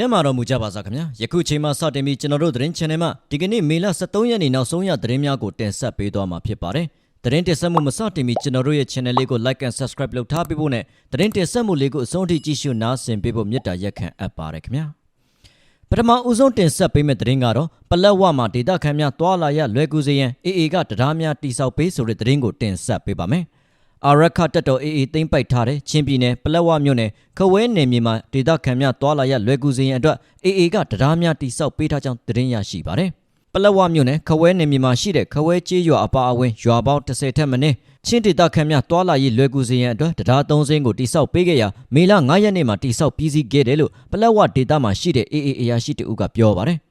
ကျမ်းမာတော်မူကြပါစားခင်ဗျာယခုချိန်မှစတင်ပြီးကျွန်တော်တို့သတင်း channel မှာဒီကနေ့မေလ23ရက်နေ့နောက်ဆုံးရသတင်းများကိုတင်ဆက်ပေးသွားမှာဖြစ်ပါတယ်သတင်းတင်ဆက်မှုမစတင်မီကျွန်တော်တို့ရဲ့ channel လေးကို like and subscribe လုပ်ထားပေးဖို့နဲ့သတင်းတင်ဆက်မှုလေးကိုအဆုံးထိကြည့်ရှုနားဆင်ပေးဖို့မေတ္တာရက်ခံအပ်ပါတယ်ခင်ဗျာပထမဦးဆုံးတင်ဆက်ပေးမယ့်သတင်းကတော့ပလက်ဝမှာဒေတာခန်များတွာလာရလွယ်ကူစေရန် AA ကတရားများတိစောက်ပေးဆိုတဲ့သတင်းကိုတင်ဆက်ပေးပါမယ် အာရခတက်တော် AA သိမ့်ပိုက်ထားတဲ့ချင်းပြည်နယ်ပလက်ဝမြို့နယ်ခဝဲနယ်မြေမှာဒေသခံများတွာလာရလွယ်ကူစေရန်အတွက် AA ကတရားများတိစောက်ပေးထားကြောင်းသတင်းရရှိပါတယ်။ပလက်ဝမြို့နယ်ခဝဲနယ်မြေမှာရှိတဲ့ခဝဲကျေးရွာအပါအဝင်ရွာပေါင်း30ထက်မနည်းချင်းဒေသခံများတွာလာရေးလွယ်ကူစေရန်အတွက်တရားသုံးစင်းကိုတိစောက်ပေးခဲ့ရာမေလ9ရက်နေ့မှာတိစောက်ပြီးစီးခဲ့တယ်လို့ပလက်ဝဒေသမှာရှိတဲ့ AA အရာရှိတအုပ်ကပြောပါတယ်။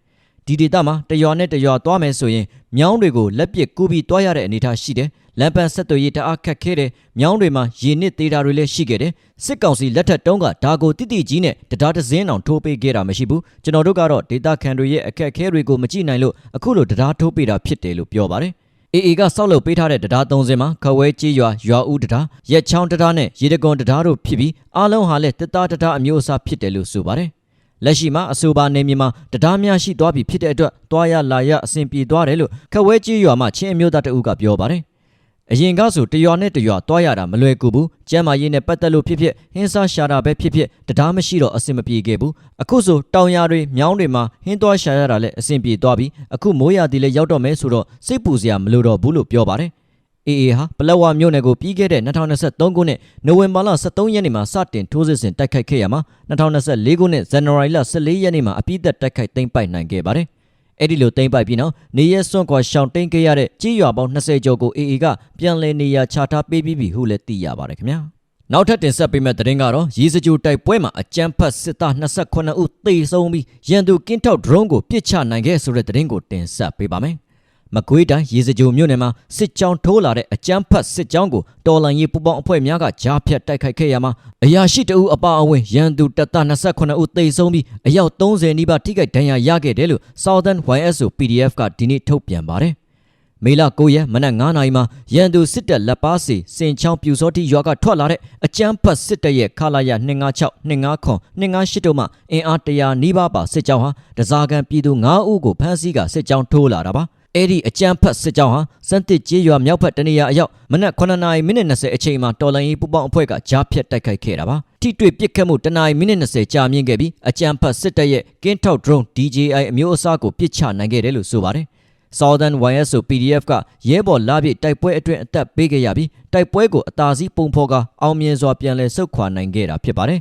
ဒီဒေသမှာတရွာနဲ့တရွာသွားမယ်ဆိုရင်မြောင်းတွေကိုလက်ပစ်ကူးပြီးသွားရတဲ့အနေအထားရှိတယ်။လမ်းပန်းဆက်သွယ်ရေးတအားခက်ခဲတယ်။မြောင်းတွေမှာရေနစ်သေးတာတွေလည်းရှိခဲ့တယ်။စစ်ကောင်စီလက်ထက်တုံးကဒါကိုတိတိကြီးနဲ့တရားတစင်းအောင်ထိုးပေးခဲ့တာမရှိဘူး။ကျွန်တော်တို့ကတော့ဒေသခံတွေရဲ့အခက်အခဲတွေကိုမကြည့်နိုင်လို့အခုလိုတရားထိုးပေးတာဖြစ်တယ်လို့ပြောပါတယ်။ AA ကစောက်လုပ်ပေးထားတဲ့တရားသုံးစင်းမှာခဝဲကြီးရွာရွာဦးတရားရက်ချောင်းတရားနဲ့ရေတကွန်တရားတို့ဖြစ်ပြီးအားလုံးဟာလည်းတစ်သားတရားအမျိုးအစားဖြစ်တယ်လို့ဆိုပါတယ်။ လက်ရှိမှာအဆိုပါနေမြေမှာတရားများရှိသွားပြီဖြစ်တဲ့အတွက်တွားရလာရအဆင်ပြေသွားတယ်လို့ခဝဲကြီးရွာမှာချင်းအမျိုးသားတအုပ်ကပြောပါတယ်။အရင်ကဆိုတရွာနဲ့တရွာတွားရတာမလွယ်ကူဘူး။ကျမ်းမာရေးနဲ့ပတ်သက်လို့ဖြစ်ဖြစ်ဟင်းစားရှာတာပဲဖြစ်ဖြစ်တရားမရှိတော့အဆင်မပြေခဲ့ဘူး။အခုဆိုတောင်ယာတွေမြောင်းတွေမှာဟင်းသွားရှာရတာလည်းအဆင်ပြေသွားပြီ။အခုမိုးရာသီလည်းရောက်တော့မယ်ဆိုတော့စိတ်ပူစရာမလိုတော့ဘူးလို့ပြောပါတယ်။ AA ဟာပလက်ဝမြို့နယ်ကိုပြီးခဲ့တဲ့2023ခုနှစ်နိုဝင်ဘာလ23ရက်နေ့မှာစတင်ထိုးစစ်ဆင်တိုက်ခိုက်ခဲ့ရမှာ2024ခုနှစ်ဇန်နဝါရီလ14ရက်နေ့မှာအပြည့်သက်တိုက်ခိုက်သိမ်းပိုက်နိုင်ခဲ့ပါတယ်။အဲ့ဒီလိုသိမ်းပိုက်ပြီးနောက်နေရဲစွန့်ခွာရှောင်တိန်ခဲ့ရတဲ့ကြေးရွာပေါင်း20ကျော်ကို AA ကပြန်လည်နေရာချထားပေးပြီးပြီဟုလည်းသိရပါတယ်ခင်ဗျာ။နောက်ထပ်တင်ဆက်ပေးမယ့်သတင်းကတော့ရီစကြိုတိုက်ပွဲမှာအကြမ်းဖက်စစ်သား28ဦးသေဆုံးပြီးရန်သူကင်းထောက်ဒရုန်းကိုပစ်ချနိုင်ခဲ့ဆိုတဲ့သတင်းကိုတင်ဆက်ပေးပါမယ်။ မကွေးတိုင်းရေစကြိုမြို့နယ်မှာစစ်ကြောင်းထိုးလာတဲ့အကြမ်းဖက်စစ်ကြောင်းကိုတော်လန်ရေးပူပေါင်းအဖွဲ့များကကြားဖြတ်တိုက်ခိုက်ခဲ့ရမှာအရာရှိတအုပ်အပါအဝင်ရန်သူတပ်သား28ဦးသေဆုံးပြီးအယောက်30နီးပါးထိခိုက်ဒဏ်ရာရခဲ့တယ်လို့ Southern YSO PDF ကဒီနေ့ထုတ်ပြန်ပါတယ်။မေလ9ရက်မနက်9နာရီမှာရန်သူစစ်တပ်လက်ပါစီစင်ချောင်းပြူစောတိရွာကထွက်လာတဲ့အကြမ်းဖက်စစ်တပ်ရဲ့ခလာရ256 259 258တို့မှအင်အား100နီးပါးပါစစ်ကြောင်းဟာတစားကန်ပြည်သူ9ဦးကိုဖမ်းဆီးကစစ်ကြောင်းထိုးလာတာပါ။ အဲ့ဒီအကြမ်းဖက်စစ်ကြောင်းဟာစံတစ်ကျေးရွာမြောက်ဘက်တနေရာအရောက်မနက်9နာရီမိနစ်20အချိန်မှာတော်လိုင်းရေးပူပေါင်းအဖွဲ့ကကြားဖြတ်တိုက်ခိုက်ခဲ့တာပါထိတွေ့ပစ်ခတ်မှုတနာရီမိနစ်20ကြာမြင့်ခဲ့ပြီးအကြမ်းဖက်စစ်တပ်ရဲ့ကင်းထောက် drone DJI အမျိုးအစားကိုပစ်ချနိုင်ခဲ့တယ်လို့ဆိုပါတယ် Southern YSO PDF ကရဲဘော်လာပြည့်တိုက်ပွဲအတွင်းအသက်ပေးခဲ့ရပြီးတိုက်ပွဲကိုအသာစီးပုံဖော်ကအောင်မြင်စွာပြန်လည်ဆုတ်ခွာနိုင်ခဲ့တာဖြစ်ပါတယ်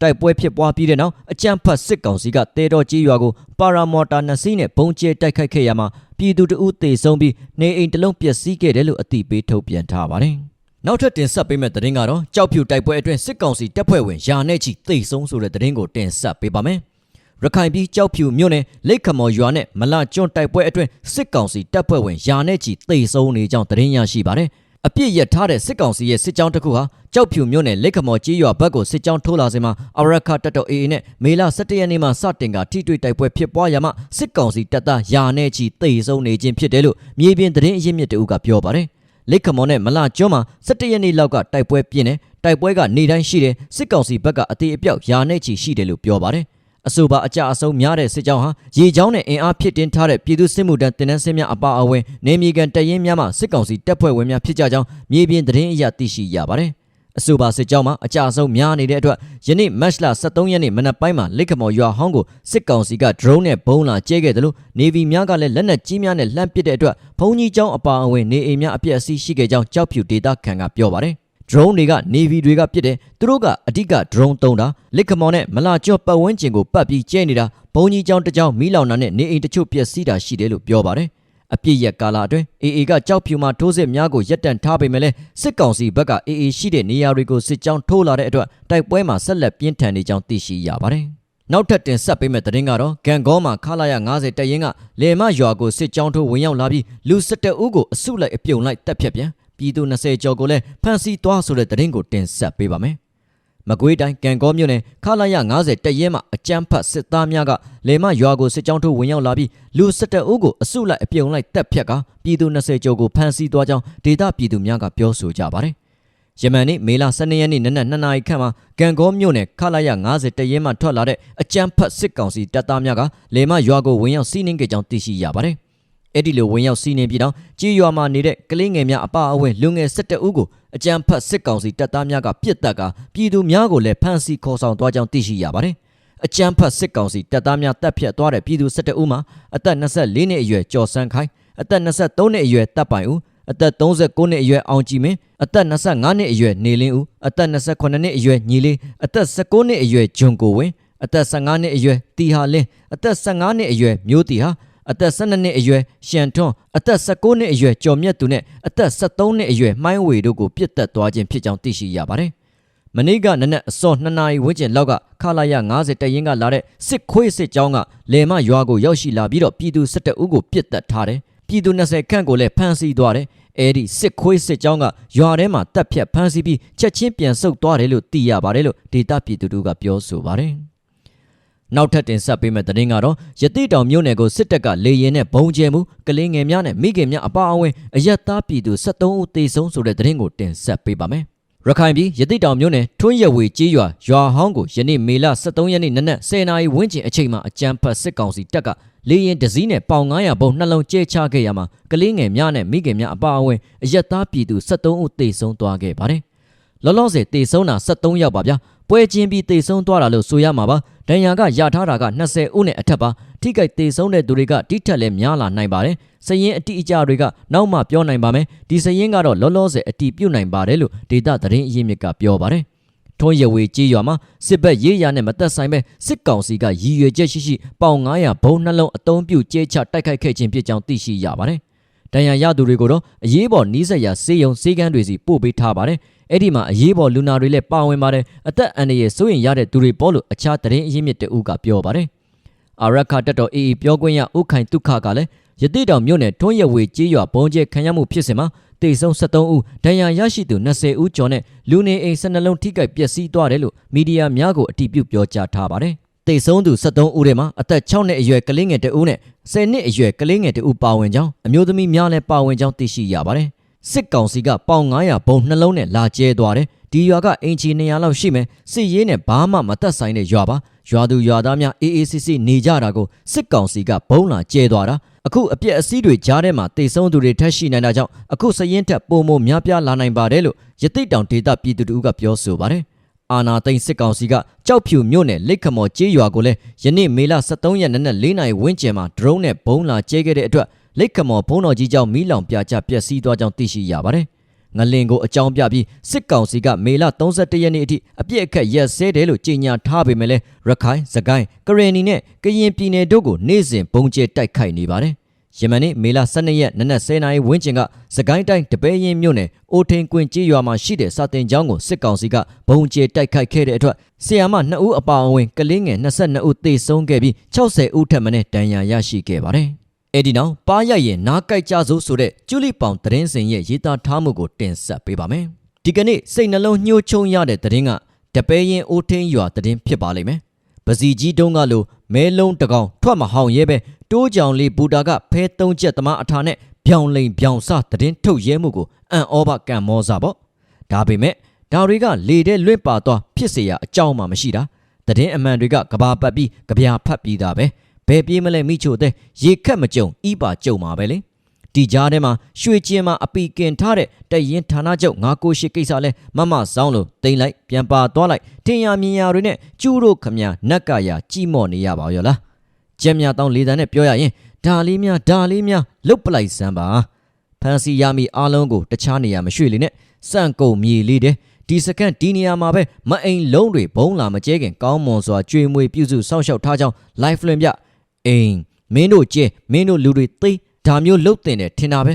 တိုက်ပွဲဖြစ်ပွားပြီးတဲ့နောက်အကြမ်းဖက်စစ်ကောင်စီကတဲတော်ကြီးရွာကိုပါရာမော်တာနှစ်စီးနဲ့ဘုံကျဲတိုက်ခိုက်ခဲ့ရမှာပြည်သူတအုပ်သေဆုံးပြီးနေအိမ်တစ်လုံးပျက်စီးခဲ့တယ်လို့အသိပေးထုတ်ပြန်ထားပါတယ်။နောက်ထပ်တင်ဆက်ပေးမယ့်သတင်းကတော့ကြောက်ဖြူတိုက်ပွဲအတွင်းစစ်ကောင်စီတပ်ဖွဲ့ဝင်ယာနဲ့ချီသေဆုံးဆိုတဲ့သတင်းကိုတင်ဆက်ပေးပါမယ်။ရခိုင်ပြည်ကြောက်ဖြူမြို့နယ်လိတ်ခမော်ရွာနဲ့မလကျွန်းတိုက်ပွဲအတွင်းစစ်ကောင်စီတပ်ဖွဲ့ဝင်ယာနဲ့ချီသေဆုံးနေကြောင်းသတင်းရရှိပါတယ်။ အပြစ်ရထားတဲ့စစ်ကောင်စီရဲ့စစ်ကြောင်းတစ်ခုဟာကြောက်ဖြူမြို့နယ်လက်ခမော်ကြီးရွာဘက်ကိုစစ်ကြောင်းထိုးလာစဉ်မှာအရခတပ်တော် AA နဲ့မေလ17ရက်နေ့မှာစတင်ကထိတွေ့တိုက်ပွဲဖြစ်ပွားရမှစစ်ကောင်စီတပ်သားယာနဲ့ချီတိတ်ဆုံးနေခြင်းဖြစ်တယ်လို့မြေပြင်သတင်းအရင်းမြစ်တူကပြောပါတယ်လက်ခမော်နဲ့မလကျွန်းမှာ17ရက်နေ့လောက်ကတိုက်ပွဲပြင်းတယ်တိုက်ပွဲကနေတိုင်းရှိတယ်စစ်ကောင်စီဘက်ကအသေးအပြောက်ယာနဲ့ချီရှိတယ်လို့ပြောပါတယ် အဆိုပါအကြအဆုံးများတဲ့စစ်ကြောင်းဟာရေချောင်းနဲ့အင်အားဖြစ်တင်ထားတဲ့ပြည်သူစစ်မှုထမ်းတင်နန်းစင်းများအပါအဝင်နေမြေကန်တရင်များမှစစ်ကောင်စီတပ်ဖွဲ့ဝင်များဖြစ်ကြကြောင်းမြေပြင်သတင်းအရသိရှိရပါတယ်။အဆိုပါစစ်ကြောင်းမှာအကြအဆုံးများနေတဲ့အတွက်ယနေ့မတ်လ23ရက်နေ့မနက်ပိုင်းမှာလက်ခမော်ရွာဟောင်းကိုစစ်ကောင်စီက drone နဲ့ဘုံးလာကျဲခဲ့တယ်လို့နေဗီများကလည်းလက်နက်ကြီးများနဲ့လှမ်းပစ်တဲ့အတွက်ဘုံကြီးကျောင်းအပါအဝင်နေအိမ်များအပြည့်အစည်ရှိခဲ့ကြောင်းကြောက်ဖြူဒေတာခန်ကပြောပါတယ်။ drone တွေက navy တွေကပစ်တယ်သူတို့ကအဓိက drone သုံးတာလက်ခမော်နဲ့မလာကျော့ပတ်ဝန်းကျင်ကိုပတ်ပြီးကျဲနေတာဘုံကြီးကျောင်းတစ်ကျောင်းမီးလောင်တာနဲ့နေအိမ်တချို့ပျက်စီးတာရှိတယ်လို့ပြောပါတယ်အပြစ်ရက်ကာလအတွင်း AA ကကြောက်ဖြူမှာထိုးစစ်များကိုရပ်တန့်ထားပေမဲ့လည်းစစ်ကောင်စီဘက်က AA ရှိတဲ့နေရာတွေကိုစစ်ကြောင်းထိုးလာတဲ့အတွက်တိုက်ပွဲမှာဆက်လက်ပြင်းထန်နေကြောင်းသိရှိရပါတယ်။နောက်ထပ်တင်ဆက်ပေးမယ့်သတင်းကတော့ဂန်ကောမှာခလာရ90တပ်ရင်းကလေမရွာကိုစစ်ကြောင်းထိုးဝင်ရောက်လာပြီးလူစစ်တအုပ်ကိုအစုလိုက်အပြုံလိုက်တပ်ဖြတ်ပြန် ပြည်သူ20ကျော်ကိုလည်းဖမ်းဆီးသွားဆိုတဲ့သတင်းကိုတင်ဆက်ပေးပါမယ်။မကွေးတိုင်းကံကောမြို့နယ်ခလာရ90တပ်ရဲမှအကြမ်းဖက်စစ်သားများကလေမရွာကိုစစ်ကြောင်းထိုးဝင်ရောက်လာပြီးလူစစ်တပ်အုပ်ကိုအစုလိုက်အပြုံလိုက်တပ်ဖြတ်ကပြည်သူ20ကျော်ကိုဖမ်းဆီးသွားကြောင်းဒေသပြည်သူများကပြောဆိုကြပါတယ်။ယမန်နေ့မေလ12ရက်နေ့နနက်2နာရီခန့်မှာဂန်ကောမြို့နယ်ခလာရ90တရဲမှထွက်လာတဲ့အကြမ်းဖက်စစ်ကောင်စီတပ်သားများကလေမရွာကိုဝင်ရောက်စီးနင်းခဲ့ကြောင်းသိရှိရပါတယ်။ အဲ့ဒီလိုဝင်ရောက်စီးနင်းပြီးတော့ကြေးရွာမှာနေတဲ့ကလေးငယ်များအပအဝဲလူငယ်17ဦးကိုအကြမ်းဖက်စစ်ကောင်စီတပ်သားများကပြစ်တက်ကာပြည်သူများကိုလည်းဖမ်းဆီးခေါ်ဆောင်သွားကြောင်းသိရှိရပါတယ်။အကြမ်းဖက်စစ်ကောင်စီတပ်သားများတပ်ဖြတ်သွားတဲ့ပြည်သူ17ဦးမှာအသက်24နှစ်အရွယ်ကျော်စန်းခိုင်အသက်23နှစ်အရွယ်တပ်ပိုင်ဦးအသက်39နှစ်အရွယ်အောင်ကြည်မင်းအသက်25နှစ်အရွယ်နေလင်းဦးအသက်28နှစ်အရွယ်ညီလေးအသက်19နှစ်အရွယ်ဂျွန်ကိုဝင်းအသက်15နှစ်အရွယ်တီဟာလင်းအသက်15နှစ်အရွယ်မျိုးတီဟာ အသက်12နှစ်အရွယ်ရှန်ထွန်းအသက်19နှစ်အရွယ်ကျော်မြတ်သူနဲ့အသက်73နှစ်အရွယ်မှိုင်းဝေတို့ကိုပြစ်တက်သွားခြင်းဖြစ်ကြောင်းသိရှိရပါတယ်။မနေ့ကနနက်အစော2နာရီဝန်းကျင်လောက်ကခလာရ90တရင်ကလာတဲ့စစ်ခွေးစစ်ကြောင်းကလေမရွာကိုရောက်ရှိလာပြီးတော့ပြည်သူ17ဦးကိုပြစ်တက်ထားတယ်။ပြည်သူ20ခန့်ကိုလည်းဖမ်းဆီးသွားတယ်။အဲဒီစစ်ခွေးစစ်ကြောင်းကရွာထဲမှာတပ်ဖြတ်ဖမ်းဆီးပြီးချက်ချင်းပြန်ဆုတ်သွားတယ်လို့သိရပါတယ်လို့ဒေတာပြည်သူတို့ကပြောဆိုပါတယ်။ နောက်ထပ်တင်ဆက်ပေးမယ့်သတင်းကတော့ရတိတောင်မြို့နယ်ကိုစစ်တပ်ကလေရင်နဲ့ဘုံကျဲမှုကလေးငယ်များနဲ့မိခင်များအပါအဝင်အရက်သားပြည်သူ73ဦးသေဆုံးဆိုတဲ့သတင်းကိုတင်ဆက်ပေးပါမယ်။ရခိုင်ပြည်ရတိတောင်မြို့နယ်ထွန်းရဝေကျေးရွာရွာဟောင်းကိုယနေ့မေလ23ရက်နေ့နနက်10:00နာရီဝန်းကျင်အချိန်မှာအကြမ်းဖက်စစ်ကောင်စီတပ်ကလေရင်တစည်းနဲ့ပေါင်900ဘုံနှလုံးကျဲချခဲ့ရမှာကလေးငယ်များနဲ့မိခင်များအပါအဝင်အရက်သားပြည်သူ73ဦးသေဆုံးသွားခဲ့ပါတယ်။လောလောဆယ်သေဆုံးတာ73ယောက်ပါဗျာ။ ပွဲချင်းပြီးသေဆုံးသွားတာလို့ဆိုရမှာပါ။ဒဏ်ရာကရထားတာက20ဦးနဲ့အထက်ပါ။ထိခိုက်သေဆုံးတဲ့သူတွေကတိထက်လည်းများလာနိုင်ပါတယ်။စရင်အတိအကျတွေကနောက်မှပြောနိုင်ပါမယ်။ဒီစရင်ကတော့လောလောဆယ်အတိပြုတ်နိုင်ပါတယ်လို့ဒေတာသတင်းအရင်းမြစ်ကပြောပါတယ်။ထွန်းရဝေကြီးရွာမှာစစ်ဘက်ရေးရနဲ့မသက်ဆိုင်ပဲစစ်ကောင်စီကရည်ရွယ်ချက်ရှိရှိပေါင်900ဘုံနှလုံးအုံပြုတ်ကျဲချတိုက်ခိုက်ခဲ့ခြင်းဖြစ်ကြောင်းသိရှိရပါတယ်။ တန်ရရသူတွေကိုတော့အရေးပေါ်နီးစက်ရစေယုံစေကန်းတွေစီပို့ပေးထားပါတယ်။အဲ့ဒီမှာအရေးပေါ်လူနာတွေလည်းပါဝင်ပါတယ်။အသက်အန္တရာယ်စိုးရင်ရတဲ့သူတွေပေါ်လို့အခြားသတင်းအရင်းမြစ်တအုပ်ကပြောပါတယ်။အာရခတက်တော်အေအေပြောခွင့်ရဥခိုင်တုခကလည်းရတိတောင်မြို့နယ်ထွန်းရဝေကြေးရွာဘုံကျဲခံရမှုဖြစ်စဉ်မှာတေဆုံး73ဦးဒဏ်ရာရရှိသူ20ဦးကျော်နဲ့လူနေအိမ်12လုံးထိခိုက်ပျက်စီးသွားတယ်လို့မီဒီယာများကိုအတည်ပြုပြောကြားထားပါတယ်။ တေဆုံးသူ73ဦးထဲမှာအသက်6နှစ်အရွယ်ကလေးငယ်2ဦးနဲ့10နှစ်အရွယ်ကလေးငယ်2ဦးပါဝင်ကြောင်းအမျိုးသမီးများလည်းပါဝင်ကြောင်းသိရှိရပါတယ်။စစ်ကောင်စီကပေါင်900ဘုံနှလုံးနဲ့လာကျဲသွားတယ်။ဒီရွာကအင်ချီ200လောက်ရှိမယ်။စစ်ရေးနဲ့ဘာမှမသက်ဆိုင်တဲ့ရွာပါ။ရွာသူရွာသားများအေးအေးဆေးဆေးနေကြတာကိုစစ်ကောင်စီကဘုံလာကျဲသွားတာ။အခုအပြက်အစည်းတွေကြားထဲမှာတိတ်ဆုံးသူတွေထက်ရှိနိုင်တာကြောင့်အခုစရင်ထက်ပုံမများပြားလာနိုင်ပါတယ်လို့ရတိတ်တောင်ဒေတာပြည်သူတို့ကပြောဆိုပါတယ်။ အာနာသိန်းစစ်ကောင်စီကကြောက်ဖြူမြို့နယ်လိတ်ခမော်ကျေးရွာကိုလည်းယနေ့မေလ23ရက်နေ့နဲ့4နာရီဝန်းကျင်မှာဒရုန်းနဲ့ဘုံလာကျဲခဲ့တဲ့အတွက်လိတ်ခမော်ဘုံတော်ကြီးကြောင့်မီးလောင်ပြကျပျက်စီးသွားကြောင်းသိရှိရပါတယ်။ငလင်ကိုအကြောင်းပြပြီးစစ်ကောင်စီကမေလ31ရက်နေ့အထိအပြစ်အခက်ရက်စဲတယ်လို့ကြေညာထားပေမဲ့လည်းရခိုင်၊စကိုင်း၊ကရင်နီနဲ့ကရင်ပြည်နယ်တို့ကိုနေ့စဉ်ပုံကျဲတိုက်ခိုက်နေပါတယ်။ ယမန်နေ့မေလ12ရက်နနက်10:00နာရီဝန်းကျင်ကစကိုင်းတိုင်းတပဲရင်မြို့နယ်အိုထိန်ကွင်ကျေးရွာမှာရှိတဲ့စာတင်ကျောင်းကိုစစ်ကောင်စီကဘုံကျဲတိုက်ခိုက်ခဲ့တဲ့အတွက်ဆီယာမ2ဦးအပါအဝင်ကလေးငယ်22ဦးသေဆုံးခဲ့ပြီး60ဦးထပ်မံဒဏ်ရာရရှိခဲ့ပါတယ်။အဲ့ဒီနောက်ပါရရင်နားကြိုက်ကြစို့ဆိုတဲ့ကျူလီပေါင်သတင်းစင်ရဲ့ရေးသားထားမှုကိုတင်ဆက်ပေးပါမယ်။ဒီကနေ့စိတ်နှလုံးညှိုးချုံရတဲ့သတင်းကတပဲရင်အိုထင်းရွာသတင်းဖြစ်ပါလိမ့်မယ်။ ပစီကြီးတုံးကလိုမဲလုံးတကောင်ထွက်မဟောင်ရဲပဲတိုးကြောင်လေးဘူတာကဖဲသုံးချက်သမားအထာနဲ့ဗျောင်လိန်ဗျောင်စသတင်းထုတ်ရဲမှုကိုအံ့ဩပါကံမောစာပေါ့ဒါပေမဲ့ဒါတွေကလေတဲ့လွင့်ပါသွားဖြစ်เสียအကြောင်းမှမရှိတာသတင်းအမှန်တွေကကဘာပတ်ပြီးကြပြဖတ်ပြီးတာပဲဘယ်ပြေးမလဲမိချိုတဲ့ရေခက်မကြုံဤပါကြုံမှာပဲလေ ဒီကြားထဲမှာရွှေကျင်းမှာအပီကင်ထားတဲ့တရင်ဌာနချုပ်ငါကိုရှိကိစ္စလဲမမဆောင်းလို့တိမ့်လိုက်ပြန်ပါသွားလိုက်ထင်ရမြင်ရတွေနဲ့ကျူးတို့ခမညာနက်ကရကြီးမော့နေရပါရောလားကျက်မြတောင်းလေတန်းနဲ့ပြောရရင်ဒါလေးများဒါလေးများလုတ်ပလိုက်စမ်းပါဖန်စီရမီအားလုံးကိုတခြားနေရာမရွှေ့လေနဲ့စန့်ကုန်မြေလေးတဲ့ဒီစကန်ဒီနေရာမှာပဲမအိမ်လုံးတွေဘုံလာမကျဲခင်ကောင်းမွန်စွာကြွေမွေပြုစုစောင့်ရှောက်ထားကြောင်း live လွှင့်ပြအိမ်မင်းတို့ကျဲမင်းတို့လူတွေသိ ဒါမျိုးလုတ်တင်တယ်ထင်တာပဲ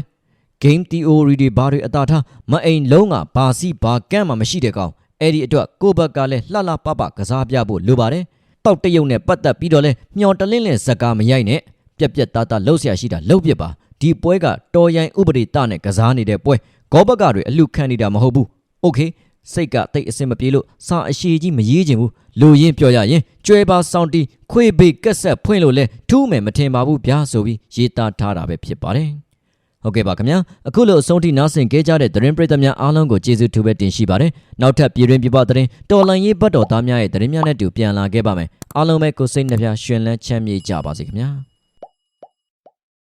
game theory တွေဘာတွေအသာထားမအိမ်လုံးကဘာစီဘာကန့်မှမရှိတဲ့ကောင်အဲ့ဒီအတွက်ကိုဘက်ကလည်းလှလှပပကစားပြဖို့လိုပါတယ်တောက်တရုံနဲ့ပတ်သက်ပြီးတော့လဲမျော်တလင့်လင့်ဇက်ကားမရိုက်နဲ့ပြက်ပြက်သားသားလှုပ်ရှားရှိတာလှုပ်ပြပါဒီပွဲကတော်ရိုင်းဥပဒေတနဲ့ကစားနေတဲ့ပွဲဂောဘကတွေအလူခံနေတာမဟုတ်ဘူးโอเค စိတ်ကတိတ်အစင်မပြေလို့စာအရှိကြီးမရေးချင်ဘူးလူရင်းပြောရရင်ကျွဲပါဆောင်တီခွေဘေကက်ဆက်ဖွင့်လို့လဲထူးမယ်မထင်ပါဘူးဗျာဆိုပြီးရေးသားထားတာပဲဖြစ်ပါတယ်ဟုတ်ကဲ့ပါခင်ဗျာအခုလိုအဆုံးထိနားဆင်ကြကြတဲ့သတင်းပရိသတ်များအားလုံးကိုကျေးဇူးထူးပဲတင်ရှိပါတယ်နောက်ထပ်ပြည်တွင်းပြပသတင်းတော်လန်ရေးဘတ်တော်သားများရဲ့သတင်းများနဲ့တူပြန်လာခဲ့ပါမယ်အားလုံးပဲကိုယ်စိတ်နှပြရှင်လန်းချမ်းမြေ့ကြပါစေခင်ဗျာ